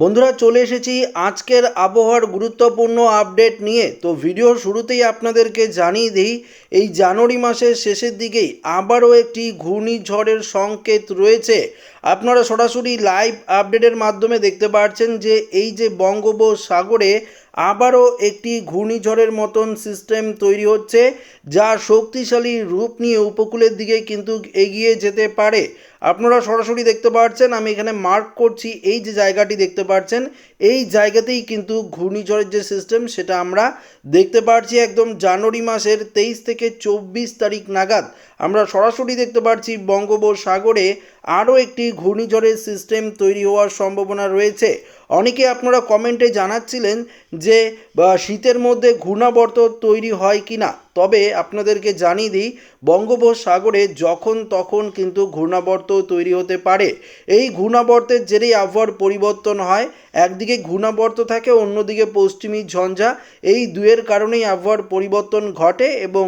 বন্ধুরা চলে এসেছি আজকের আবহাওয়ার গুরুত্বপূর্ণ আপডেট নিয়ে। তো ভিডিওর শুরুতেই আপনাদেরকে জানিয়ে দিই, এই জানুয়ারি মাসের শেষের দিকেই আবারও একটি ঘূর্ণিঝড়ের সংকেত রয়েছে। আপনারা সরাসরি লাইভ আপডেটের মাধ্যমে দেখতে পাচ্ছেন যে, এই যে বঙ্গোপসাগরে আবারও একটি ঘূর্ণিঝড়ের মতন সিস্টেম তৈরি হচ্ছে, যা শক্তিশালী রূপ নিয়ে উপকূলের দিকে কিন্তু এগিয়ে যেতে পারে। আপনারা সরাসরি দেখতে পাচ্ছেন আমি এখানে মার্ক করছি এই যে জায়গাটি দেখতে পাচ্ছেন এই জায়গাতেই কিন্তু ঘূর্ণিঝড়ের যে সিস্টেম, সেটা আমরা দেখতে পাচ্ছি একদম জানুয়ারি মাসের তেইশ থেকে চব্বিশ তারিখ নাগাদ। আমরা সরাসরি দেখতে পাচ্ছি বঙ্গোপসাগরে আরও একটি ঘূর্ণিঝড়ের সিস্টেম তৈরি হওয়ার সম্ভাবনা রয়েছে। অনেকে আপনারা কমেন্টে জানাচ্ছিলেন যে শীতের মধ্যে ঘূর্ণাবর্ত তৈরি হয় কি না তবে আপনাদেরকে জানিয়ে দিই, বঙ্গোপসাগরে যখন তখন কিন্তু ঘূর্ণাবর্ত তৈরি হতে পারে। এই ঘূর্ণাবর্তের জেরেই আবহাওয়ার পরিবর্তন হয়। একদিকে ঘূর্ণাবর্ত থাকে, অন্যদিকে পশ্চিমী ঝঞ্ঝা। এই দুয়ের কারণেই আবহাওয়ার পরিবর্তন ঘটে এবং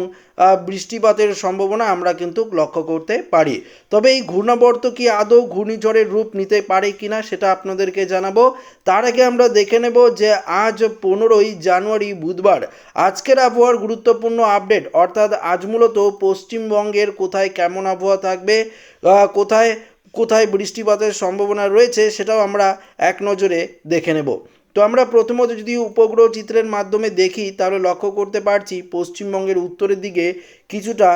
বৃষ্টিপাতের সম্ভাবনা আমরা কিন্তু লক্ষ্য করতে পারি। তবে এই ঘূর্ণাবর্ত কি আদৌ ঘূর্ণিঝড়ের রূপ নিতে পারে কিনা সেটা আপনাদেরকে জানাব। তার আগে আমরা দেখে নেব যে আজ পনেরোই জানুয়ারি বুধবার আজকের আবহাওয়ার গুরুত্বপূর্ণ আপডেট। অর্থাৎ আজ মূলত পশ্চিমবঙ্গের কোথায় কেমন আবহাওয়া থাকবে কোথায় কোথায় বৃষ্টিপাতের সম্ভাবনা রয়েছে, সেটাও আমরা এক নজরে দেখে নেব। তো আমরা প্রথমত যদি উপগ্রহ চিত্রের মাধ্যমে দেখি, তাহলে লক্ষ্য করতে পারছি পশ্চিমবঙ্গের উত্তরের দিকে কিছুটা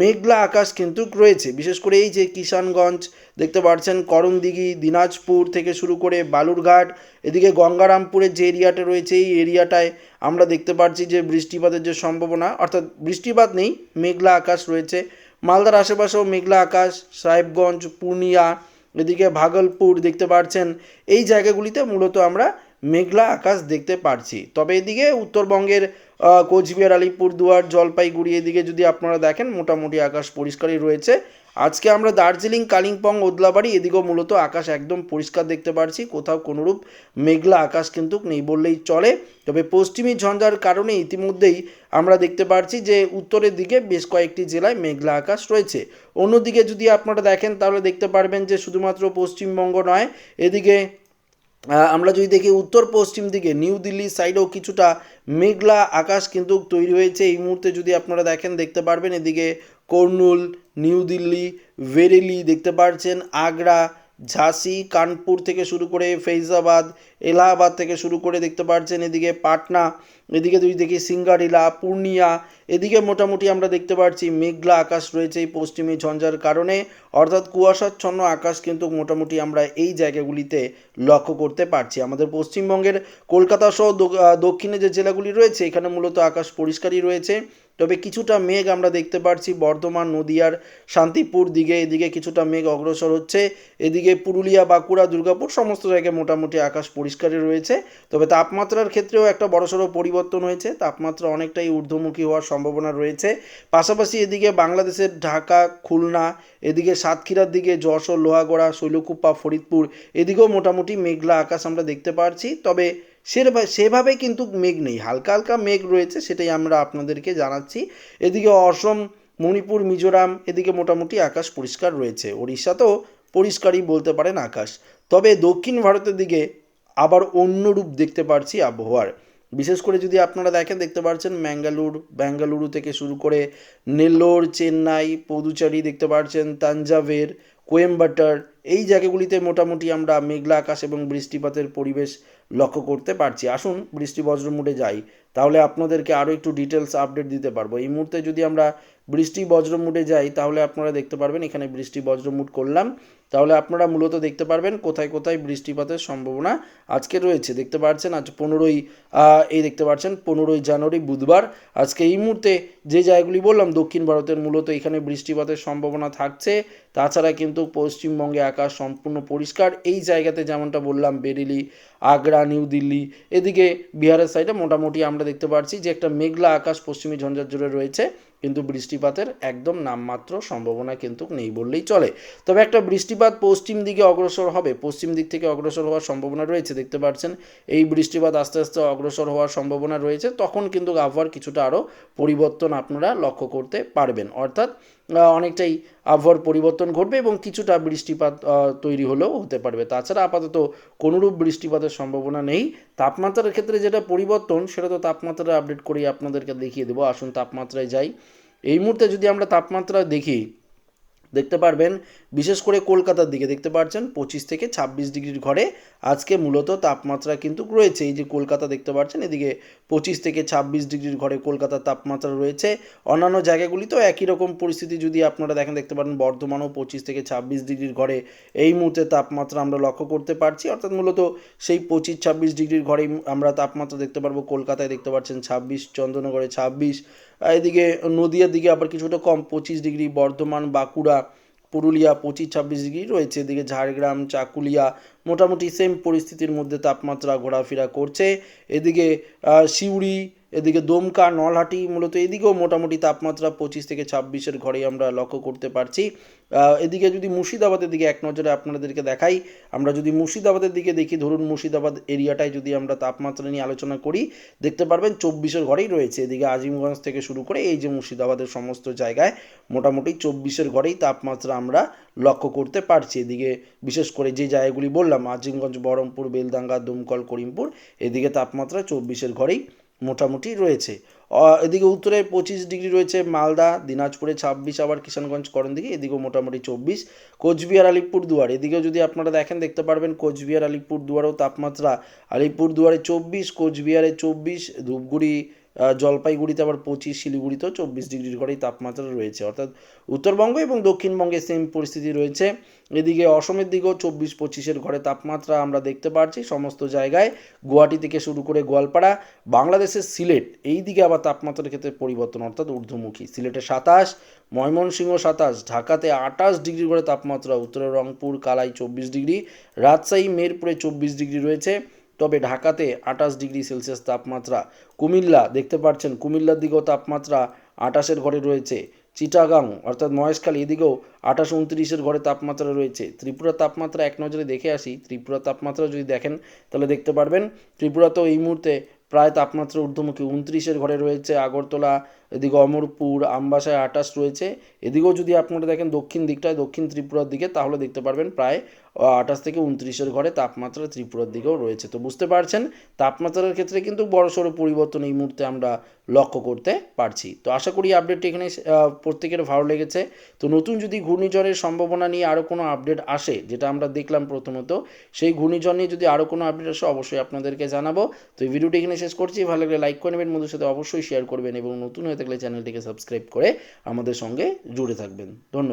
মেঘলা আকাশ কিন্তু রয়েছে। বিশেষ করে এই যে কিষানগঞ্জ, দেখতে পাচ্ছেন করণদিঘি, দিনাজপুর থেকে শুরু করে বালুরঘাট, এদিকে গঙ্গারামপুরের যে এরিয়াটা রয়েছে, এই এরিয়াটায় আমরা দেখতে পাচ্ছি যে বৃষ্টিপাতের যে সম্ভাবনা, অর্থাৎ বৃষ্টিপাত নেই, মেঘলা আকাশ রয়েছে। মালদার আশেপাশেও মেঘলা আকাশ, সাহেবগঞ্জ, পূর্ণিয়া, এদিকে ভাগলপুর দেখতে পাচ্ছেন। এই জায়গাগুলিতে মূলত আমরা মেঘলা আকাশ দেখতে পারছি। তবে এদিকে উত্তরবঙ্গের কোচবিহার, আলিপুরদুয়ার, জলপাইগুড়ি এদিকে যদি আপনারা দেখেন, মোটামুটি আকাশ পরিষ্কারই রয়েছে। আজকে আমরা দার্জিলিং, কালিম্পং, ওদলাবাড়ি এদিকেও মূলত আকাশ একদম পরিষ্কার দেখতে পারছি। কোথাও কোনোরূপ মেঘলা আকাশ কিন্তু নেই বললেই চলে। তবে পশ্চিমী ঝঞ্ঝার কারণে ইতিমধ্যেই আমরা দেখতে পাচ্ছি যে, উত্তরের দিকে বেশ কয়েকটি জেলায় মেঘলা আকাশ রয়েছে। অন্যদিকে যদি আপনারা দেখেন, তাহলে দেখতে পারবেন যে, শুধুমাত্র পশ্চিমবঙ্গ নয়, এদিকে আমরা যদি দেখি উত্তর পশ্চিম দিকে, নিউ দিল্লি সাইডেও কিছুটা মেঘলা আকাশ কিন্তু তৈরি হয়েছে। এই মুহূর্তে যদি আপনারা দেখেন, দেখতে পারবেন এদিকে কর্নুল, নিউ দিল্লি বেরেলি দেখতে পারছেন, আগ্রা ঝাঁসি, কানপুর থেকে শুরু করে ফৈজাবাদ এলাহাবাদ থেকে শুরু করে দেখতে পাচ্ছেন এদিকে পাটনা, এদিকে যদি দেখি সিঙ্গারিলা, পূর্ণিয়া, এদিকে মোটামুটি আমরা দেখতে পাচ্ছি মেঘলা আকাশ রয়েছে এই পশ্চিমী ঝঞ্ঝার কারণে। অর্থাৎ কুয়াশাচ্ছন্ন আকাশ কিন্তু মোটামুটি আমরা এই জায়গাগুলিতে লক্ষ্য করতে পারছি। আমাদের পশ্চিমবঙ্গের কলকাতা সহ দক্ষিণে যে জেলাগুলি রয়েছে, এখানে মূলত আকাশ পরিষ্কারই রয়েছে। তবে কিছুটা মেঘ আমরা দেখতে পাচ্ছি বর্ধমান, নদিয়ার শান্তিপুর দিকে, এদিকে কিছুটা মেঘ অগ্রসর হচ্ছে। এদিকে পুরুলিয়া, বাঁকুড়া, দুর্গাপুর সমস্ত জায়গায় মোটামুটি আকাশ পরিষ্কারই রয়েছে। তবে তাপমাত্রার ক্ষেত্রেও একটা বড়সড় পরিবর্তন হয়েছে। তাপমাত্রা অনেকটাই ঊর্ধ্বমুখী হওয়ার সম্ভাবনা রয়েছে। পাশাপাশি এদিকে বাংলাদেশের ঢাকা, খুলনা, এদিকে সাতক্ষীরার দিকে যশোর, লোহাগড়া শৈলকুপা ফরিদপুর, এদিকেও মোটামুটি মেঘলা আকাশ আমরা দেখতে পাচ্ছি তবে সেভাবে সেভাবে কিন্তু মেঘ নেই। হালকা হালকা মেঘ রয়েছে, সেটাই আমরা আপনাদেরকে জানাচ্ছি। এদিকে অসম, মণিপুর, মিজোরাম, এদিকে মোটামুটি আকাশ পরিষ্কার রয়েছে। ওড়িশাতেও পরিষ্কারই বলতে পারেন আকাশ। তবে দক্ষিণ ভারতের দিকে আবার অন্য রূপ দেখতে পারছি আবহাওয়ার। বিশেষ করে যদি আপনারা দেখেন, দেখতে পাচ্ছেন ম্যাঙ্গালুর, ব্যাঙ্গালুরু থেকে শুরু করে নেল্লোর, চেন্নাই, পদুচারি দেখতে পাচ্ছেন তাঞ্জাভের, কোয়েম্বাটার এই জায়গাগুলিতে মোটামুটি আমরা মেঘলা আকাশ এবং বৃষ্টিপাতের পরিবেশ লক্ষ্য করতে পারছি। আসুন বৃষ্টি বজ্র মুডে যাই, তাহলে আপনাদেরকে আরও একটু ডিটেলস আপডেট দিতে পারব। এই মুহূর্তে যদি আমরা বৃষ্টি বজ্র মুডে যাই, তাহলে আপনারা দেখতে পারবেন, এখানে বৃষ্টি বজ্র মুড করলাম। তাহলে আপনারা মূলত দেখতে পারবেন কোথায় কোথায় বৃষ্টিপাতের সম্ভাবনা আজকে রয়েছে। দেখতে পাচ্ছেন আজ পনেরোই এই দেখতে পাচ্ছেন পনেরোই জানুয়ারি বুধবার। আজকে এই মুহূর্তে যে জায়গাগুলি বললাম, দক্ষিণ ভারতের মূলত এখানে বৃষ্টিপাতের সম্ভাবনা থাকছে। তাছাড়া কিন্তু পশ্চিমবঙ্গে আকাশ সম্পূর্ণ পরিষ্কার। এই জায়গাতে যেমনটা বললাম, বেরিলি, আগ্রা, নিউ দিল্লি, এদিকে বিহারের সাইডে মোটামুটি আমরা দেখতে পাচ্ছি যে একটা মেঘলা আকাশ পশ্চিমী ঝঞ্ঝার জুড়ে রয়েছে। কিন্তু বৃষ্টিপাতের একদম নামমাত্র সম্ভাবনা কিন্তু নেই বললেই চলে। তবে একটা বৃষ্টিপাত পশ্চিম দিকে অগ্রসর হবে। পশ্চিম দিক থেকে অগ্রসর হওয়ার সম্ভাবনা রয়েছে, দেখতে পাচ্ছেন। এই বৃষ্টিপাত আস্তে আস্তে অগ্রসর হওয়ার সম্ভাবনা রয়েছে। তখন কিন্তু আবহাওয়ার কিছুটা আরও পরিবর্তন আপনারা লক্ষ্য করতে পারবেন। অর্থাৎ অনেকটাই আবহাওয়ার পরিবর্তন ঘটবে এবং কিছুটা বৃষ্টিপাত তৈরি হলেও হতে পারবে। তাছাড়া আপাতত কোনোরূপ বৃষ্টিপাতের সম্ভাবনা নেই। তাপমাত্রার ক্ষেত্রে যেটা পরিবর্তন, সেটা তো তাপমাত্রা আপডেট করেই আপনাদেরকে দেখিয়ে দেবো। আসুন তাপমাত্রায় যাই। এই মুহূর্তে যদি আমরা তাপমাত্রা দেখি, দেখতে পারবেন বিশেষ করে কলকাতার দিকে, দেখতে পাচ্ছেন পঁচিশ থেকে ছাব্বিশ ডিগ্রির ঘরে আজকে মূলত তাপমাত্রা কিন্তু রয়েছে। এই যে কলকাতা দেখতে পাচ্ছেন এদিকে পঁচিশ থেকে ছাব্বিশ ডিগ্রির ঘরে কলকাতার তাপমাত্রা রয়েছে। অন্যান্য জায়গাগুলিতেও একই রকম পরিস্থিতি যদি আপনারা দেখেন, দেখতে পারেন বর্ধমানও পঁচিশ থেকে ছাব্বিশ ডিগ্রির ঘরে এই মুহূর্তে তাপমাত্রা আমরা লক্ষ্য করতে পারছি। অর্থাৎ মূলত সেই পঁচিশ ছাব্বিশ ডিগ্রির ঘরেই আমরা তাপমাত্রা দেখতে পারব। কলকাতায় দেখতে পাচ্ছেন ছাব্বিশ চন্দননগরে ছাব্বিশ এদিকে নদিয়ার দিকে আবার কিছুটা কম, পঁচিশ ডিগ্রি, বর্ধমান, বাঁকুড়া পুরুলিয়া পঁচিশ ছাব্বিশ ডিগ্রি রয়েছে। এদিকে ঝাড়গ্রাম, চাকুলিয়া মোটামুটি সেম পরিস্থিতির মধ্যে তাপমাত্রা ঘোরাফেরা করছে। এদিকে সিউড়ি এদিকে দমকা নলহাটি মূলত এদিকেও মোটামুটি তাপমাত্রা পঁচিশ থেকে ছাব্বিশের ঘরেই আমরা লক্ষ্য করতে পারছি। এদিকে যদি মুর্শিদাবাদের দিকে এক নজরে আপনাদেরকে দেখাই, আমরা যদি মুর্শিদাবাদের দিকে দেখি, ধরুন মুর্শিদাবাদ এরিয়াটায় যদি আমরা তাপমাত্রা নিয়ে আলোচনা করি, দেখতে পারবেন চব্বিশের ঘরেই রয়েছে। এদিকে আজিমগঞ্জ থেকে শুরু করে এই যে মুর্শিদাবাদের সমস্ত জায়গায় মোটামুটি চব্বিশের ঘরেই তাপমাত্রা আমরা লক্ষ্য করতে পারছি। এদিকে বিশেষ করে যে জায়গাগুলি বললাম, আজিমগঞ্জ, বহরমপুর বেলদাঙ্গা দমকল, করিমপুর, এদিকে তাপমাত্রা চব্বিশের ঘরেই মোটামুটি রয়েছে। এদিকে উত্তরে পঁচিশ ডিগ্রি রয়েছে মালদা, দিনাজপুরে ছাব্বিশ, আবার কিষানগঞ্জ করেন দিকে এদিকেও মোটামুটি চব্বিশ। কোচবিহার আলিপুর দুয়ার এদিকেও যদি আপনারা দেখেন, দেখতে পারবেন কোচবিহার আলিপুর দুয়ারেও তাপমাত্রা আলিপুর দুয়ারে চব্বিশ, কোচবিহারে চব্বিশ, ধূপগুড়ি জলপাইগুড়িতে আবার পঁচিশ, শিলিগুড়িতেও চব্বিশ ডিগ্রির ঘরেই তাপমাত্রা রয়েছে। অর্থাৎ উত্তরবঙ্গ এবং দক্ষিণবঙ্গে সেম পরিস্থিতি রয়েছে। এদিকে অসমের দিকেও চব্বিশ, পঁচিশের ঘরে তাপমাত্রা আমরা দেখতে পাচ্ছি সমস্ত জায়গায় গুয়াহাটি থেকে শুরু করে গোয়ালপাড়া, বাংলাদেশের সিলেট, এই দিকে আবার তাপমাত্রার ক্ষেত্রে পরিবর্তন, অর্থাৎ ঊর্ধ্বমুখী। সিলেটে সাতাশ, ময়মনসিংহ সাতাশ, ঢাকাতে আঠাশ ডিগ্রি করে তাপমাত্রা, উত্তরে রংপুর, কালাই চব্বিশ ডিগ্রি, রাজশাহী, মেরপুরে চব্বিশ ডিগ্রি রয়েছে। তবে ঢাকাতে আঠাশ ডিগ্রি সেলসিয়াস তাপমাত্রা, কুমিল্লা দেখতে পাচ্ছেন কুমিল্লার দিকেও তাপমাত্রা আঠাশের ঘরে রয়েছে, চিটাগাং অর্থাৎ মহেশখালী এদিকেও আঠাশ উনত্রিশের ঘরে তাপমাত্রা রয়েছে, ত্রিপুরার তাপমাত্রা এক নজরে দেখে আসি, ত্রিপুরা তাপমাত্রা যদি দেখেন তাহলে দেখতে পারবেন, ত্রিপুরাতেও এই মুহূর্তে প্রায় তাপমাত্রা ঊর্ধ্বমুখী উনত্রিশের ঘরে রয়েছে আগরতলা এদিকে অমরপুর, আমবাসায় আটাশ রয়েছে। এদিকেও যদি আপনারা দেখেন, দক্ষিণ দিকটায়, দক্ষিণ ত্রিপুরার দিকে, তাহলে দেখতে পারবেন প্রায় আঠাশ থেকে উনত্রিশের ঘরে তাপমাত্রা ত্রিপুরার দিকেও রয়েছে। তো বুঝতে পারছেন, তাপমাত্রার ক্ষেত্রে কিন্তু বড়সড় পরিবর্তন এই মুহূর্তে আমরা লক্ষ্য করতে পারছি। তো আশা করি আপডেটটি এখানে প্রত্যেকের ভালো লেগেছে। তো নতুন যদি ঘূর্ণিঝড়ের সম্ভাবনা নিয়ে আরও কোনো আপডেট আসে, যেটা আমরা দেখলাম প্রথমত, সেই ঘূর্ণিঝড় নিয়ে যদি আরও কোনো আপডেট আসে, অবশ্যই আপনাদেরকে জানাব। তো এই ভিডিওটি এখানে শেষ করছি। ভালো লাগলে লাইক করে নেবেন বন্ধুর সাথে অবশ্যই শেয়ার করবেন এবং নতুন হয়ে থাকলে চ্যানেলটিকে সাবস্ক্রাইব করে আমাদের সঙ্গে জুড়ে থাকবেন। ধন্যবাদ।